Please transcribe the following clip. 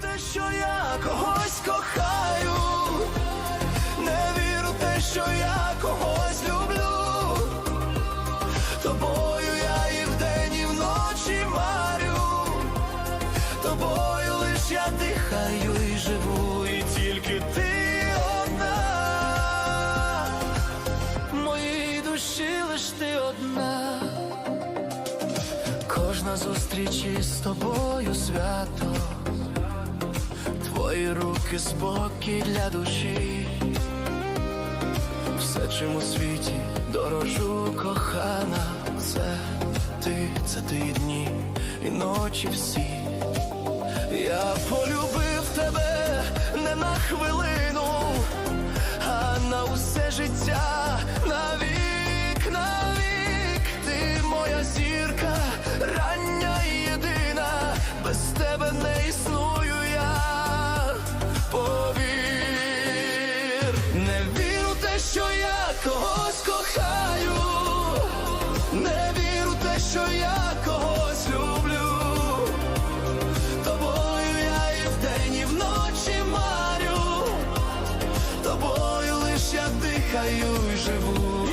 те, що я когось кохаю, не вірю в те, що я когось люблю. Тобою я і вдень, і вночі марю, тобою лиш я дихаю і живу, і тільки ти одна, моїй душі лиш ти одна. Кожна зустріч із тобою свято, руки спокій для душі, все, чим у світі дорожу кохана, це ти, це ти дні і ночі всі. Я полюбив тебе не на хвилину, що я когось люблю. Тобою я і вдень, і вночі марю, тобою лиш я дихаю і живу,